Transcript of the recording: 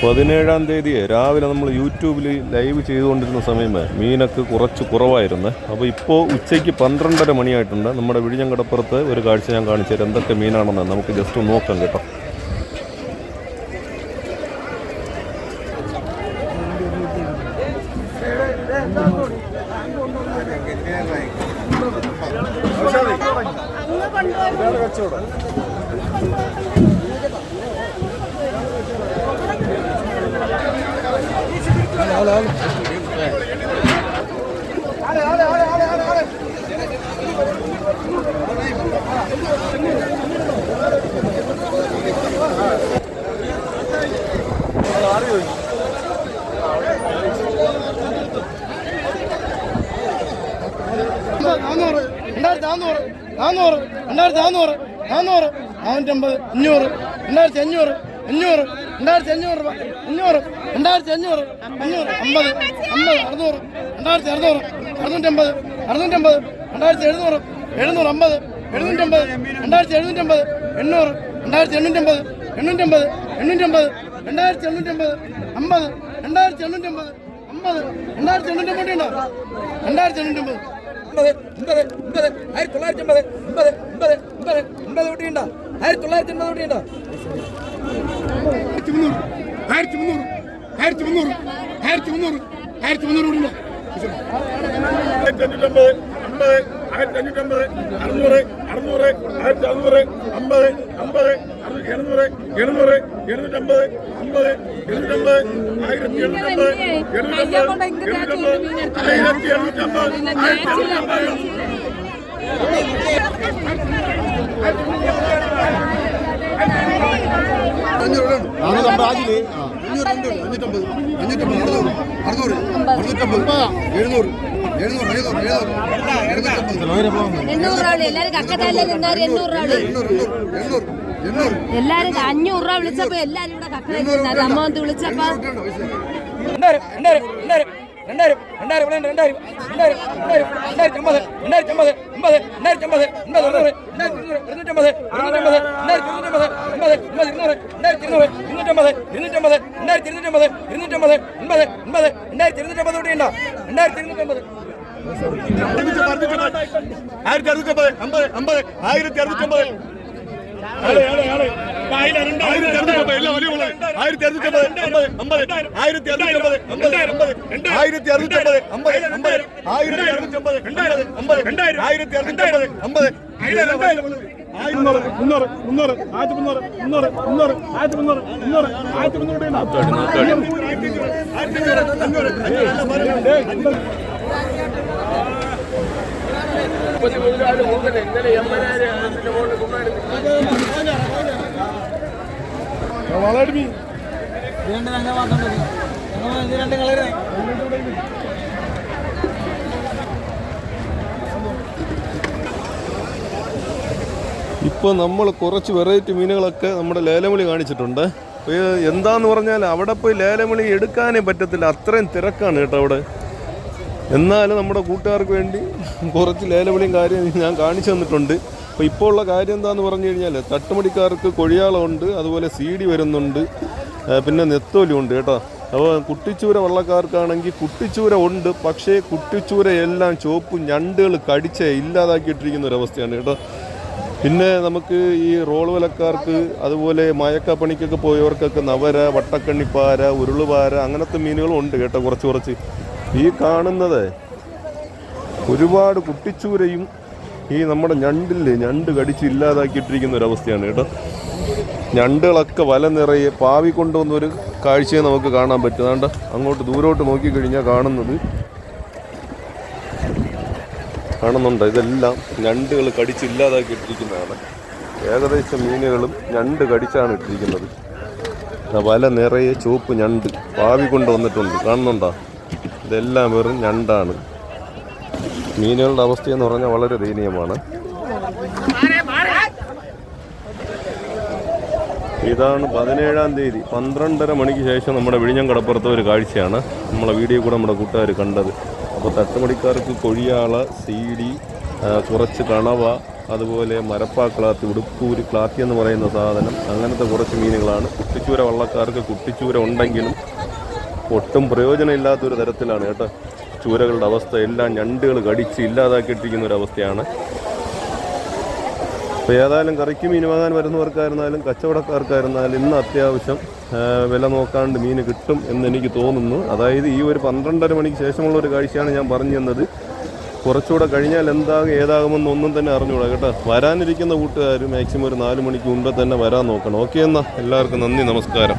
പതിനേഴാം തീയതി രാവിലെ നമ്മൾ യൂട്യൂബിൽ ലൈവ് ചെയ്തുകൊണ്ടിരുന്ന സമയം മീനൊക്കെ കുറച്ച് കുറവായിരുന്നു. അപ്പോൾ ഇപ്പോൾ ഉച്ചയ്ക്ക് പന്ത്രണ്ടര മണിയായിട്ടുണ്ട്. നമ്മുടെ വിഴിഞ്ഞങ്കടപ്പുറത്ത് ഒരു കാഴ്ച ഞാൻ കാണിച്ചു തരാം. എന്തൊക്കെ മീനാണെന്ന് നമുക്ക് ജസ്റ്റ് നോക്കാം കേട്ടോ. നാന്നൂറ് രണ്ടായിരത്തി നാന്നൂറ് നാന്നൂറ് രണ്ടായിരത്തി നാന്നൂറ് നാന്നൂറ് നാനൂറ്റമ്പത് അഞ്ഞൂറ് രണ്ടായിരത്തി അഞ്ഞൂറ് അഞ്ഞൂറ് രണ്ടായിരത്തി അഞ്ഞൂറ് രൂപ അഞ്ഞൂറ് രണ്ടായിരത്തി അഞ്ഞൂറ് അഞ്ഞൂറ് അമ്പത് അമ്പത് അറുന്നൂറ് രണ്ടായിരത്തി അറുന്നൂറ് അറുന്നൂറ്റമ്പത് അറുന്നൂറ്റമ്പത് രണ്ടായിരത്തി എഴുന്നൂറ് എഴുന്നൂറ് അമ്പത് എഴുന്നൂറ്റമ്പത് രണ്ടായിരത്തി എഴുന്നൂറ്റമ്പത് എണ്ണൂറ് രണ്ടായിരത്തി എണ്ണൂറ്റമ്പത് എണ്ണൂറ്റമ്പത് എണ്ണൂറ്റമ്പത് രണ്ടായിരത്തി എണ്ണൂറ്റമ്പത് അമ്പത് രണ്ടായിരത്തി എണ്ണൂറ്റമ്പത് അമ്പത് രണ്ടായിരത്തി എണ്ണൂറ്റമ്പത് ഉണ്ടോ രണ്ടായിരത്തി എണ്ണൂറ്റമ്പത് ഒമ്പത് ഒമ്പത് ഒമ്പത് ആയിരത്തി തൊള്ളായിരത്തി ഒമ്പത് ഒമ്പത് ഒമ്പത് ഒമ്പത് ഒമ്പത് കുട്ടിയുണ്ടോ ആയിരത്തി തൊള്ളായിരത്തി അമ്പത് കുട്ടിയുണ്ടോ ആയിരത്തി മുന്നൂറ് ആയിരത്തി മുന്നൂറ് ആയിരത്തി മുന്നൂറ് ആയിരത്തി മുന്നൂറ് കൂടി ആയിരത്തി അഞ്ഞൂറ്റമ്പത് അമ്പത് ആയിരത്തി അഞ്ഞൂറ്റമ്പത് അറുന്നൂറ് അറുന്നൂറ് ആയിരത്തി അറുന്നൂറ് അമ്പത് അമ്പത് എഴുന്നൂറ് എഴുന്നൂറ് എഴുന്നൂറ്റമ്പത് അമ്പത് ആയിരത്തി എഴുന്നൂറ്റമ്പത് ആയിരത്തി എഴുന്നൂറ്റമ്പത് ആയിരത്തി എഴുന്നൂറ്റമ്പത് എല്ലാരും അഞ്ഞൂറ് രൂപ വിളിച്ചപ്പോ എല്ലാരും ഇവിടെ വിളിച്ചപ്പോ അമ്പത് ഒമ്പത് ഇരുന്നൂറ് രണ്ടായിരത്തി ഇരുന്നൂറ് ഇരുന്നൂറ്റമ്പത് ഇരുന്നൂറ്റമ്പത് രണ്ടായിരത്തി ഇരുന്നൂറ്റമ്പത് ഇരുന്നൂറ്റമ്പത് ഒമ്പത് ഒമ്പത് രണ്ടായിരത്തി ഇരുന്നൂറ്റമ്പത് അമ്പത് ഉണ്ടോ? ഇരുന്നൂറ്റമ്പത് രണ്ടായിരത്തി ഇരുന്നൂറ്റമ്പത്. ആയിരത്തി അറുന്നൂറ്റമ്പത് അമ്പത് അമ്പത് ആയിരത്തി അറുന്നൂറ്റമ്പത്. ആയിരത്തി അറുന്നൂറ്റമ്പത് അമ്പത് അമ്പത്. ആയിരത്തി അറുന്നൂറ്റമ്പത് അമ്പത് അമ്പത്. ആയിരത്തി അറുന്നൂറ്റമ്പത് അമ്പത് അമ്പത്. ആയിരത്തി അറുന്നൂറ്റമ്പത് അമ്പത് അമ്പത്. ആയിരത്തി അറുന്നൂറ്റമ്പത് അമ്പത്. മുന്നൂറ് മുന്നൂറ് മുന്നൂറ് ആയിരത്തി മുന്നൂറ് മുന്നൂറ് മുന്നൂറ് ആയിരത്തി മുന്നൂറ് മുന്നൂറ് ആയിരത്തി മുന്നൂറ് ആയിരത്തി അഞ്ഞൂറ് അഞ്ഞൂറ് അഞ്ഞൂറ് വളർമീ ഇപ്പോൾ നമ്മൾ കുറച്ച് വെറൈറ്റി മീനുകളൊക്കെ നമ്മുടെ ലേലമുളി കാണിച്ചിട്ടുണ്ട്. എന്താന്ന് പറഞ്ഞാൽ അവിടെ പോയി ലേലമുളി എടുക്കാനേ പറ്റത്തില്ല. അത്രയും തിരക്കാണ് കേട്ടോ അവിടെ. എന്നാലും നമ്മുടെ കൂട്ടുകാർക്ക് വേണ്ടി കുറച്ച് ലേലവിളിയും കാര്യം ഞാൻ കാണിച്ചു തന്നിട്ടുണ്ട്. അപ്പോൾ ഇപ്പോൾ ഉള്ള കാര്യം എന്താന്ന് പറഞ്ഞു കഴിഞ്ഞാൽ തട്ടുമടിക്കാർക്ക് കൊഴിയാളമുണ്ട് അതുപോലെ സി ഡി വരുന്നുണ്ട് പിന്നെ നെത്തോലിയുണ്ട് കേട്ടോ. അപ്പോൾ കുട്ടിച്ചൂര വള്ളക്കാർക്കാണെങ്കിൽ കുട്ടിച്ചൂര ഉണ്ട് പക്ഷേ കുട്ടിച്ചൂര എല്ലാം ചുവപ്പ് ഞണ്ടുകൾ കടിച്ച് ഇല്ലാതാക്കിയിട്ടിരിക്കുന്ന ഒരവസ്ഥയാണ് കേട്ടോ. പിന്നെ നമുക്ക് ഈ റോൾ വിലക്കാർക്ക് അതുപോലെ മയക്കപ്പണിക്കൊക്കെ പോയവർക്കൊക്കെ നവര വട്ടക്കണ്ണിപ്പാര ഉരുളുപാര അങ്ങനത്തെ മീനുകളും ഉണ്ട് കേട്ടോ കുറച്ച് കുറച്ച്. ഈ കാണുന്നത് ഒരുപാട് കുട്ടിച്ചൂരയും ഈ നമ്മുടെ ഞണ്ടില്ലേ ഞണ്ട് കടിച്ച് ഇല്ലാതാക്കിയിട്ടിരിക്കുന്ന ഒരവസ്ഥയാണ് കേട്ടോ. ഞണ്ടുകളൊക്കെ വല നിറയെ പാവി കൊണ്ടുവന്നൊരു കാഴ്ചയെ നമുക്ക് കാണാൻ പറ്റും. അതുകൊണ്ട് അങ്ങോട്ട് ദൂരോട്ട് നോക്കിക്കഴിഞ്ഞാൽ കാണുന്നത് കാണുന്നുണ്ട്. ഇതെല്ലാം ഞണ്ടുകൾ കടിച്ചില്ലാതാക്കി ഇട്ടിരിക്കുന്നതാണ്. ഏകദേശം മീനുകളും ഞണ്ട് കടിച്ചാണ് ഇട്ടിരിക്കുന്നത്. വല നിറയെ ചുവപ്പ് ഞണ്ട് പാവി കൊണ്ട് വന്നിട്ടുണ്ട്. കാണുന്നുണ്ടോ? ഇതെല്ലാം വെറും ഞണ്ടാണ്. മീനുകളുടെ അവസ്ഥയെന്ന് പറഞ്ഞാൽ വളരെ ദയനീയമാണ്. ഇതാണ് പതിനേഴാം തീയതി. പന്ത്രണ്ടര മണിക്ക് ശേഷം നമ്മുടെ വിഴിഞ്ഞം കടപ്പുറത്തെ ഒരു കാഴ്ചയാണ്. നമ്മളെ വീഡിയോ കൂടെ നമ്മുടെ കൂട്ടുകാർ കണ്ടത്. അപ്പോൾ തട്ടുമണിക്കാർക്ക് കൊഴിയാള സീഡി കുറച്ച് കണവ അതുപോലെ മരപ്പാ ക്ലാത്തി ഉടുപ്പൂര് ക്ലാത്തി എന്ന് പറയുന്ന സാധനം അങ്ങനത്തെ കുറച്ച് മീനുകളാണ്. കുട്ടിച്ചൂര വള്ളക്കാർക്ക് കുട്ടിച്ചൂര ഉണ്ടെങ്കിലും ഒട്ടും പ്രയോജനമില്ലാത്തൊരു തരത്തിലാണ് കേട്ടോ. ചൂരകളുടെ അവസ്ഥ എല്ലാം ഞണ്ടുകൾ കടിച്ച് ഇല്ലാതാക്കിയിട്ടിരിക്കുന്ന ഒരു അവസ്ഥയാണ്. അപ്പോൾ ഏതായാലും കറിക്ക് മീൻ വാങ്ങാൻ വരുന്നവർക്കായിരുന്നാലും കച്ചവടക്കാർക്കായിരുന്നാലും ഇന്ന് അത്യാവശ്യം വില നോക്കാണ്ട് മീൻ കിട്ടും എന്ന് എനിക്ക് തോന്നുന്നു. അതായത് ഈ ഒരു പന്ത്രണ്ടര മണിക്ക് ശേഷമുള്ള ഒരു കാഴ്ചയാണ് ഞാൻ പറഞ്ഞു തന്നത്. കുറച്ചുകൂടെ കഴിഞ്ഞാൽ എന്താകും ഏതാകുമെന്ന് ഒന്നും തന്നെ അറിഞ്ഞുകൂടാ കേട്ടോ. വരാനിരിക്കുന്ന കൂട്ടുകാർ മാക്സിമം ഒരു നാല് മണിക്ക് മുമ്പേ തന്നെ വരാൻ നോക്കണം. ഓക്കെ എന്നാൽ എല്ലാവർക്കും നന്ദി നമസ്കാരം.